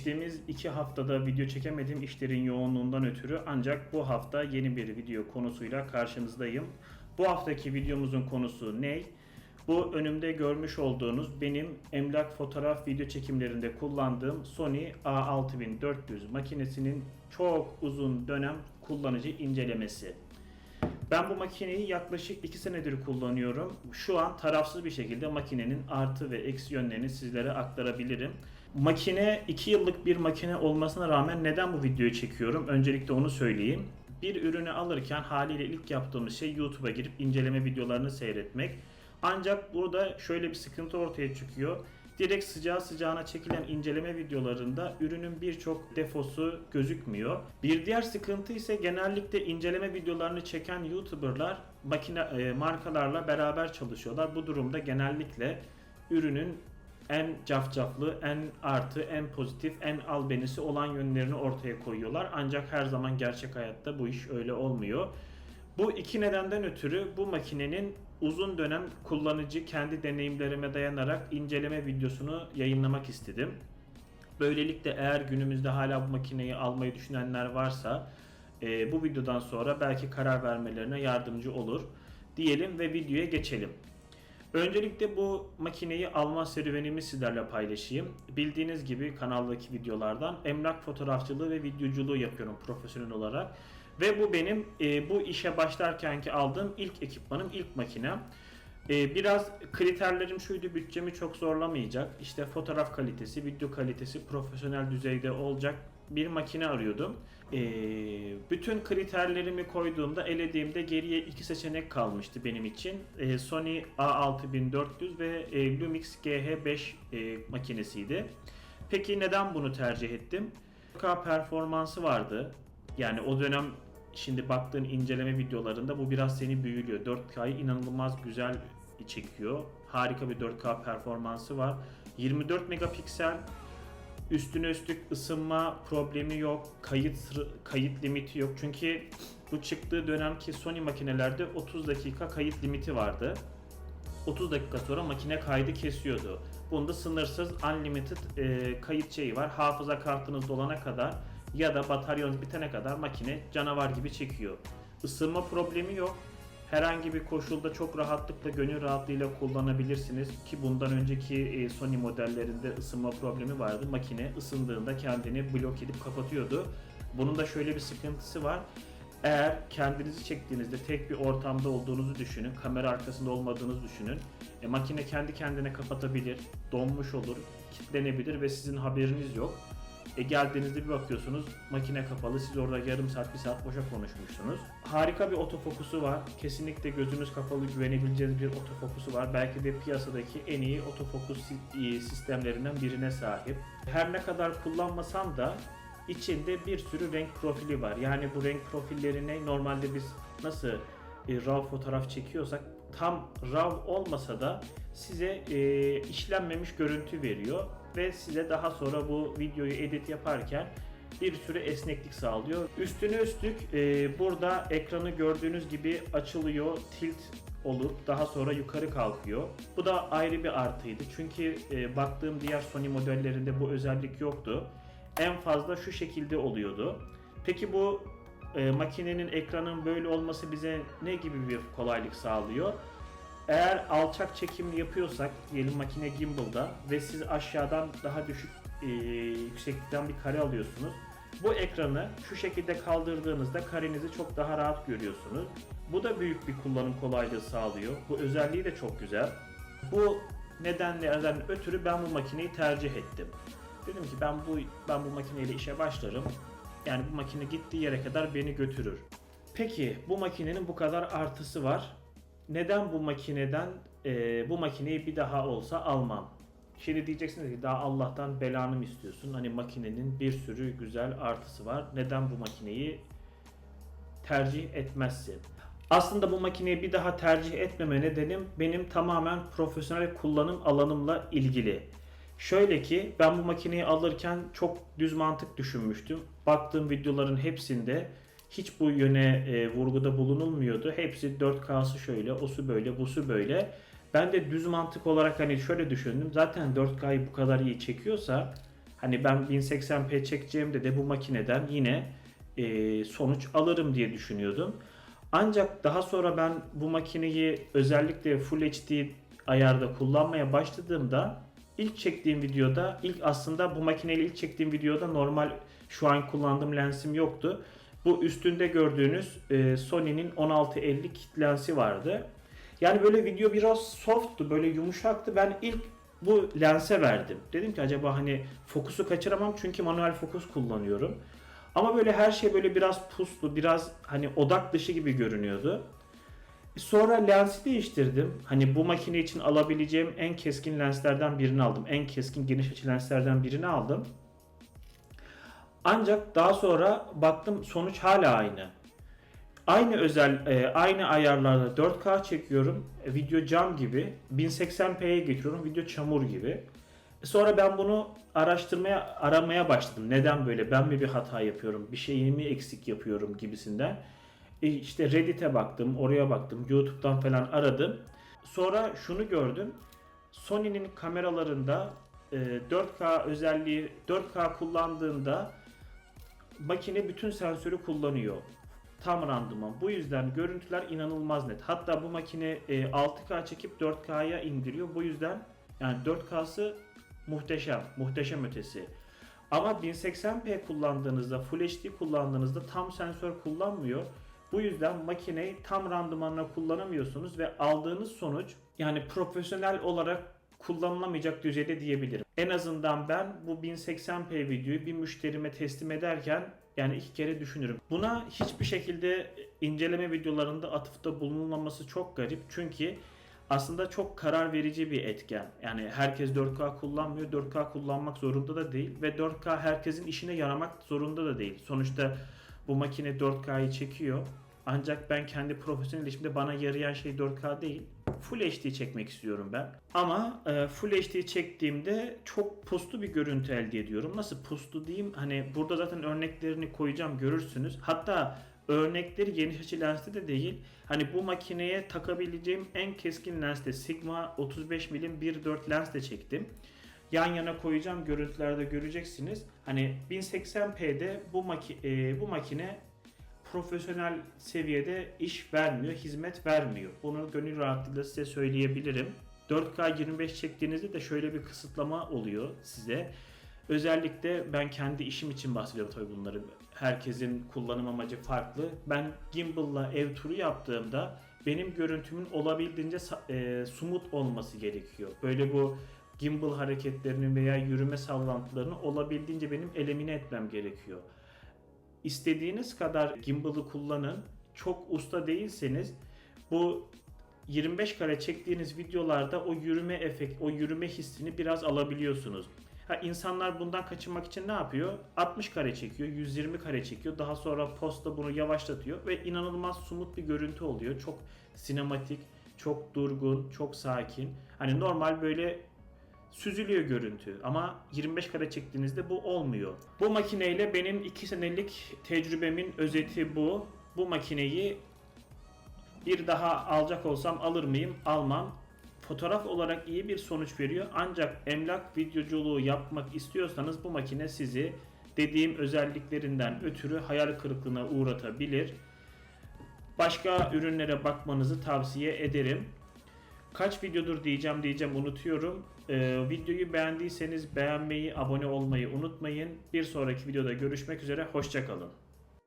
Geçtiğimiz iki haftada video çekemedim işlerin yoğunluğundan ötürü ancak bu hafta yeni bir video konusuyla karşınızdayım. Bu haftaki videomuzun konusu ne? Bu önümde görmüş olduğunuz benim emlak fotoğraf video çekimlerinde kullandığım Sony A6400 makinesinin çok uzun dönem kullanıcı incelemesi. Ben bu makineyi yaklaşık 2 senedir kullanıyorum. Şu an tarafsız bir şekilde makinenin artı ve eksi yönlerini sizlere aktarabilirim. Makine 2 yıllık bir makine olmasına rağmen neden bu videoyu çekiyorum? Öncelikle onu söyleyeyim. Bir ürünü alırken haliyle ilk yaptığımız şey YouTube'a girip inceleme videolarını seyretmek. Ancak burada şöyle bir sıkıntı ortaya çıkıyor. Direkt sıcağı sıcağına çekilen inceleme videolarında ürünün birçok defosu gözükmüyor. Bir diğer sıkıntı ise genellikle inceleme videolarını çeken YouTuber'lar makine e, markalarla beraber çalışıyorlar. Bu durumda genellikle ürünün en cafcaflı, en artı, en pozitif, en albenisi olan yönlerini ortaya koyuyorlar. Ancak her zaman gerçek hayatta bu iş öyle olmuyor. Bu iki nedenden ötürü bu makinenin uzun dönem kullanıcı kendi deneyimlerime dayanarak inceleme videosunu yayınlamak istedim. Böylelikle eğer günümüzde hala bu makineyi almayı düşünenler varsa e, bu videodan sonra belki karar vermelerine yardımcı olur diyelim ve videoya geçelim. Öncelikle bu makineyi alma serüvenimi sizlerle paylaşayım. Bildiğiniz gibi kanaldaki videolardan emlak fotoğrafçılığı ve videoculuğu yapıyorum profesyonel olarak. Ve bu benim e, bu işe başlarkenki aldığım ilk ekipmanım, ilk makinem. E, biraz kriterlerim şuydu, bütçemi çok zorlamayacak. İşte fotoğraf kalitesi, video kalitesi profesyonel düzeyde olacak bir makine arıyordum. E, bütün kriterlerimi koyduğumda, elediğimde geriye iki seçenek kalmıştı benim için. E, Sony A6400 ve e, Lumix GH5 e, makinesiydi. Peki neden bunu tercih ettim? 4K performansı vardı. Yani o dönem şimdi baktığın inceleme videolarında bu biraz seni büyülüyor. 4K'yı inanılmaz güzel çekiyor. Harika bir 4K performansı var. 24 megapiksel üstüne üstlük ısınma problemi yok. Kayıt kayıt limiti yok. Çünkü bu çıktığı dönemki Sony makinelerde 30 dakika kayıt limiti vardı. 30 dakika sonra makine kaydı kesiyordu. Bunda sınırsız unlimited e, kayıt şeyi var. Hafıza kartınız dolana kadar ya da bataryanız bitene kadar makine canavar gibi çekiyor. Isınma problemi yok. Herhangi bir koşulda çok rahatlıkla gönül rahatlığıyla kullanabilirsiniz ki bundan önceki e, Sony modellerinde ısınma problemi vardı. Makine ısındığında kendini blok edip kapatıyordu. Bunun da şöyle bir sıkıntısı var. Eğer kendinizi çektiğinizde tek bir ortamda olduğunuzu düşünün, kamera arkasında olmadığınızı düşünün. E, makine kendi kendine kapatabilir, donmuş olur, kilitlenebilir ve sizin haberiniz yok. E geldiğinizde bir bakıyorsunuz makine kapalı. Siz orada yarım saat, bir saat boşa konuşmuşsunuz. Harika bir otofokusu var. Kesinlikle gözünüz kapalı güvenebileceğiniz bir otofokusu var. Belki de piyasadaki en iyi otofokus sistemlerinden birine sahip. Her ne kadar kullanmasam da içinde bir sürü renk profili var. Yani bu renk profillerine normalde biz nasıl e, RAW fotoğraf çekiyorsak tam RAW olmasa da size e, işlenmemiş görüntü veriyor ve size daha sonra bu videoyu edit yaparken bir sürü esneklik sağlıyor. Üstüne üstlük e, burada ekranı gördüğünüz gibi açılıyor, tilt olup daha sonra yukarı kalkıyor. Bu da ayrı bir artıydı. Çünkü e, baktığım diğer Sony modellerinde bu özellik yoktu. En fazla şu şekilde oluyordu. Peki bu e, makinenin ekranın böyle olması bize ne gibi bir kolaylık sağlıyor? Eğer alçak çekim yapıyorsak diyelim makine gimbal'da ve siz aşağıdan daha düşük e, yükseklikten bir kare alıyorsunuz. Bu ekranı şu şekilde kaldırdığınızda karenizi çok daha rahat görüyorsunuz. Bu da büyük bir kullanım kolaylığı sağlıyor. Bu özelliği de çok güzel. Bu nedenlerden ötürü ben bu makineyi tercih ettim. Dedim ki ben bu ben bu makineyle işe başlarım. Yani bu makine gittiği yere kadar beni götürür. Peki bu makinenin bu kadar artısı var neden bu makineden e, bu makineyi bir daha olsa almam? Şimdi diyeceksiniz ki daha Allah'tan belanı mı istiyorsun? Hani makinenin bir sürü güzel artısı var. Neden bu makineyi tercih etmezsin? Aslında bu makineyi bir daha tercih etmeme nedenim benim tamamen profesyonel kullanım alanımla ilgili. Şöyle ki ben bu makineyi alırken çok düz mantık düşünmüştüm. Baktığım videoların hepsinde hiç bu yöne e, vurguda bulunulmuyordu. Hepsi 4K'sı şöyle, osu böyle, busu böyle. Ben de düz mantık olarak hani şöyle düşündüm. Zaten 4K'yı bu kadar iyi çekiyorsa Hani ben 1080p çekeceğimde de bu makineden yine e, sonuç alırım diye düşünüyordum. Ancak daha sonra ben bu makineyi özellikle Full HD ayarda kullanmaya başladığımda ilk çektiğim videoda ilk aslında bu makineyle ilk çektiğim videoda normal şu an kullandığım lensim yoktu. Bu üstünde gördüğünüz e, Sony'nin 1650 kit lensi vardı. Yani böyle video biraz softtu, böyle yumuşaktı. Ben ilk bu lense verdim. Dedim ki acaba hani fokusu kaçıramam çünkü manuel fokus kullanıyorum. Ama böyle her şey böyle biraz puslu, biraz hani odak dışı gibi görünüyordu. Sonra lensi değiştirdim. Hani bu makine için alabileceğim en keskin lenslerden birini aldım. En keskin geniş açı lenslerden birini aldım. Ancak daha sonra baktım sonuç hala aynı. Aynı özel, e, aynı ayarlarda 4K çekiyorum. E, video cam gibi. 1080p'ye getiriyorum. Video çamur gibi. E, Sonra ben bunu araştırmaya, aramaya başladım. Neden böyle? Ben mi bir hata yapıyorum? Bir şeyi mi eksik yapıyorum gibisinden. İşte Reddit'e baktım, oraya baktım, YouTube'dan falan aradım. Sonra şunu gördüm. Sony'nin kameralarında e, 4K özelliği 4K kullandığında makine bütün sensörü kullanıyor. Tam randıman. Bu yüzden görüntüler inanılmaz net. Hatta bu makine e, 6K çekip 4K'ya indiriyor. Bu yüzden yani 4K'sı muhteşem. Muhteşem ötesi. Ama 1080p kullandığınızda, Full HD kullandığınızda tam sensör kullanmıyor. Bu yüzden makineyi tam randımanla kullanamıyorsunuz ve aldığınız sonuç yani profesyonel olarak kullanılamayacak düzeyde diyebilirim. En azından ben bu 1080p videoyu bir müşterime teslim ederken yani iki kere düşünürüm. Buna hiçbir şekilde inceleme videolarında atıfta bulunulmaması çok garip. Çünkü aslında çok karar verici bir etken. Yani herkes 4K kullanmıyor. 4K kullanmak zorunda da değil. Ve 4K herkesin işine yaramak zorunda da değil. Sonuçta bu makine 4K'yı çekiyor. Ancak ben kendi profesyonel işimde bana yarayan şey 4K değil. Full HD çekmek istiyorum ben. Ama e, Full HD çektiğimde çok puslu bir görüntü elde ediyorum. Nasıl puslu diyeyim? Hani burada zaten örneklerini koyacağım görürsünüz. Hatta örnekleri geniş açı lenste de değil. Hani bu makineye takabileceğim en keskin lenste Sigma 35 mm 1.4 lensle çektim. Yan yana koyacağım görüntülerde göreceksiniz. Hani 1080p'de bu maki e, bu makine profesyonel seviyede iş vermiyor, hizmet vermiyor. Bunu gönül rahatlığıyla size söyleyebilirim. 4K 25 çektiğinizde de şöyle bir kısıtlama oluyor size. Özellikle ben kendi işim için bahsediyorum tabii bunları. Herkesin kullanım amacı farklı. Ben gimbal'la ev turu yaptığımda benim görüntümün olabildiğince e, sumut olması gerekiyor. Böyle bu gimbal hareketlerinin veya yürüme sallantılarını olabildiğince benim elimine etmem gerekiyor. İstediğiniz kadar gimbal'ı kullanın. Çok usta değilseniz bu 25 kare çektiğiniz videolarda o yürüme efekt, o yürüme hissini biraz alabiliyorsunuz. Ha, insanlar bundan kaçınmak için ne yapıyor? 60 kare çekiyor, 120 kare çekiyor. Daha sonra posta bunu yavaşlatıyor ve inanılmaz sumut bir görüntü oluyor. Çok sinematik, çok durgun, çok sakin. Hani normal böyle süzülüyor görüntü ama 25 kare çektiğinizde bu olmuyor. Bu makineyle benim 2 senelik tecrübemin özeti bu. Bu makineyi bir daha alacak olsam alır mıyım? Almam. Fotoğraf olarak iyi bir sonuç veriyor ancak emlak videoculuğu yapmak istiyorsanız bu makine sizi dediğim özelliklerinden ötürü hayal kırıklığına uğratabilir. Başka ürünlere bakmanızı tavsiye ederim. Kaç videodur diyeceğim diyeceğim unutuyorum. Ee, videoyu beğendiyseniz beğenmeyi, abone olmayı unutmayın. Bir sonraki videoda görüşmek üzere. Hoşçakalın.